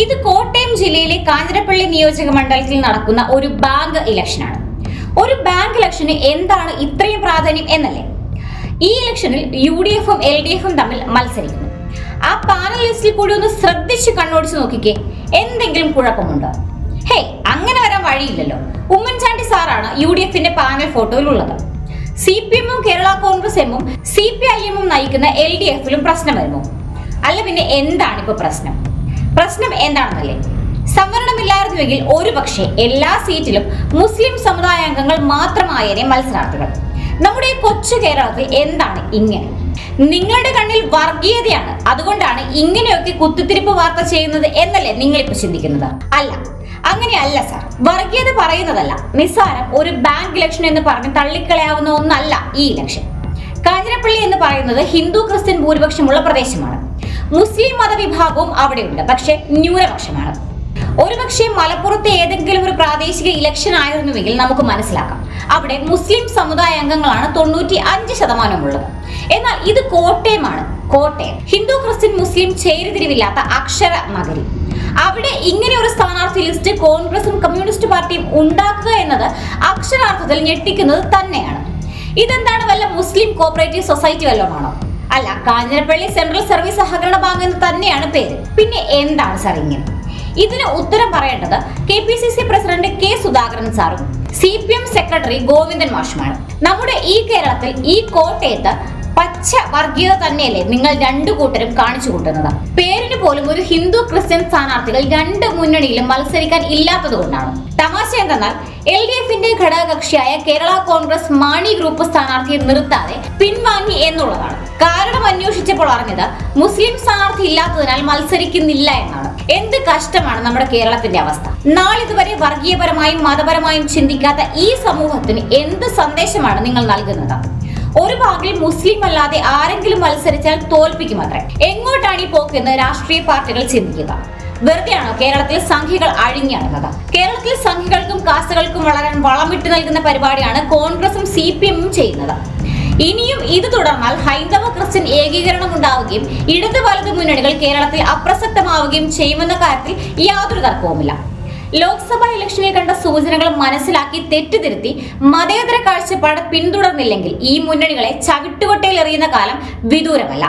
ഇത് കോട്ടയം ജില്ലയിലെ കാഞ്ഞിരപ്പള്ളി നിയോജക മണ്ഡലത്തിൽ നടക്കുന്ന ഒരു ബാങ്ക് ഇലക്ഷനാണ്. ഒരു ബാങ്ക് ഇലക്ഷന് എന്താണ് ഇത്രയും പ്രാധാന്യം എന്നല്ലേ? ഈ ഇലക്ഷനിൽ യു ഡി എഫും എൽ ഡി എഫും തമ്മിൽ മത്സരിക്കുന്നു. ആ പാനൽ ലിസ്റ്റിൽ കൂടി ഒന്ന് ശ്രദ്ധിച്ച് കണ്ണോടിച്ച് നോക്കിക്കേ. എന്തെങ്കിലും കുഴപ്പമുണ്ടോ? ഹേ അങ്ങനെ വരാൻ വഴിയില്ലല്ലോ. ഉമ്മൻചാണ്ടി സാറാണ് യു ഡി എഫിന്റെ പാനൽ ഫോട്ടോയിൽ ഉള്ളത്. സി പി എമ്മും കേരള കോൺഗ്രസ് എമ്മും സി പി ഐ എമ്മും നയിക്കുന്ന എൽ ഡി എഫിലും പ്രശ്നം വരുമോ? അല്ല പിന്നെ എന്താണ് ഇപ്പൊ പ്രശ്നം? പ്രശ്നം എന്താണെന്നല്ലേ? സംവരണമില്ലായിരുന്നുവെങ്കിൽ ഒരുപക്ഷെ എല്ലാ സീറ്റിലും മുസ്ലിം സമുദായാംഗങ്ങൾ മാത്രമായേനെ മത്സരാർത്ഥികൾ. നമ്മുടെ കൊച്ചു കേരളത്തിൽ എന്താണ് ഇങ്ങനെ? നിങ്ങളുടെ കണ്ണിൽ വർഗീയതയാണ്. അതുകൊണ്ടാണ് ഇങ്ങനെയൊക്കെ കുത്തിത്തിരിപ്പ് വാർത്ത ചെയ്യുന്നത് എന്നല്ലേ നിങ്ങളിപ്പോൾ ചിന്തിക്കുന്നത്? അല്ല അങ്ങനെയല്ല സാർ. വർഗീയത പറയുന്നതല്ല. നിസ്സാരം ഒരു ബാങ്ക് ഇലക്ഷൻ എന്ന് പറഞ്ഞ് തള്ളിക്കളയാവുന്ന ഒന്നല്ല ഈ ഇലക്ഷൻ. കാഞ്ഞിരപ്പള്ളി എന്ന് പറയുന്നത് ഹിന്ദു ക്രിസ്ത്യൻ ഭൂരിപക്ഷമുള്ള പ്രദേശമാണ്. മുസ്ലിം മതവിഭാഗവും അവിടെയുണ്ട്. പക്ഷേ ന്യൂനപക്ഷമാണ്. ഒരുപക്ഷെ മലപ്പുറത്തെ ഏതെങ്കിലും ഒരു പ്രാദേശിക ഇലക്ഷൻ ആയിരുന്നുവെങ്കിൽ നമുക്ക് മനസ്സിലാക്കാം. അവിടെ മുസ്ലിം സമുദായ അംഗങ്ങളാണ് തൊണ്ണൂറ്റി അഞ്ച് ശതമാനമുള്ളത്. എന്നാൽ ഇത് കോട്ടയമാണ്. കോട്ടയം. ഹിന്ദു ക്രിസ്ത്യൻ മുസ്ലിം ചേരിതിരിവില്ലാത്ത അക്ഷര നഗരി. അവിടെ ഇങ്ങനെ ഒരു സ്ഥാനാർത്ഥി ലിസ്റ്റ് കോൺഗ്രസും കമ്മ്യൂണിസ്റ്റ് പാർട്ടിയും ഉണ്ടാക്കുക എന്നത് അക്ഷരാർത്ഥത്തിൽ ഞെട്ടിക്കുന്നത് തന്നെയാണ്. ഇതെന്താണ് വല്ല മുസ്ലിം കോപ്പറേറ്റീവ് സൊസൈറ്റി വല്ലതുമാണോ? അല്ല കാഞ്ഞിരപ്പള്ളി സെൻട്രൽ സർവീസ് സഹകരണ ബാങ്ക് എന്ന് തന്നെയാണ് പേര്. പിന്നെ എന്താണ് സാർ ഇങ്ങനെ? ഇതിന് ഉത്തരം പറയേണ്ടത് K P C C president K Sudhakaran സാറും C P M secretary Govindan മാഷുമാണ്. നമ്മുടെ ഈ കേരളത്തിൽ ഈ കോട്ടയത്ത് പച്ച വർഗീയത തന്നെയല്ലേ നിങ്ങൾ രണ്ടു കൂട്ടരും കാണിച്ചു കൂട്ടുന്നത്? പേരിന് പോലും ഒരു ഹിന്ദു ക്രിസ്ത്യൻ സ്ഥാനാർത്ഥികൾ രണ്ട് മുന്നണിയിലും മത്സരിക്കാൻ ഇല്ലാത്തത് കൊണ്ടാണ്. തമാശ എന്തെന്നാൽ എൽ ഡി എഫിന്റെ ഘടകകക്ഷിയായ കേരള കോൺഗ്രസ് മാണി ഗ്രൂപ്പ് സ്ഥാനാർത്ഥിയെ നിർത്താതെ പിൻവാങ്ങി എന്നുള്ളതാണ്. കാരണം അന്വേഷിച്ചപ്പോൾ അറിഞ്ഞത് മുസ്ലിം സ്ഥാനാർത്ഥി ഇല്ലാത്തതിനാൽ മത്സരിക്കുന്നില്ല എന്നാണ്. എന്ത് കഷ്ടമാണ് നമ്മുടെ കേരളത്തിന്റെ അവസ്ഥ. നാളിതുവരെ വർഗീയപരമായും മതപരമായും ചിന്തിക്കാത്ത ഈ സമൂഹത്തിന് എന്ത് സന്ദേശമാണ് നിങ്ങൾ നൽകുന്നത്? ഒരു ഭാഗിൽ മുസ്ലിം അല്ലാതെ ആരെങ്കിലും മത്സരിച്ചാൽ തോൽപ്പിക്കുമത്രേ എങ്ങോട്ടാണ് ഈ പോക്കെന്ന് രാഷ്ട്രീയ പാർട്ടികൾ ചിന്തിക്കുക. വെറുതെയാണോ കേരളത്തിൽ സംഖ്യകൾ അഴിഞ്ഞിറങ്ങുന്നത് കേരളത്തിൽ സംഖ്യകൾക്കും കാസുകൾക്കും വളരാൻ വളമിട്ട് നൽകുന്ന പരിപാടിയാണ് കോൺഗ്രസും സി പി എമ്മും ചെയ്യുന്നത്. ഇനിയും ഇത് തുടർന്നാൽ ഹൈന്ദവ ക്രിസ്ത്യൻ ഏകീകരണം ഉണ്ടാവുകയും ഇടതു വലതു മുന്നണികൾ കേരളത്തിൽ അപ്രസക്തമാവുകയും ചെയ്യുമെന്ന കാര്യത്തിൽ യാതൊരു തർക്കവുമില്ല. ലോക്സഭാ ഇലക്ഷനിൽ കണ്ട സൂചനകൾ മനസ്സിലാക്കി തെറ്റിതിരുത്തി മതേതര കാഴ്ചപ്പാട് പിന്തുടർന്നില്ലെങ്കിൽ ഈ മുന്നണികളെ ചവിട്ടുകൊട്ടയിൽ എറിയുന്ന കാലം വിദൂരമല്ല.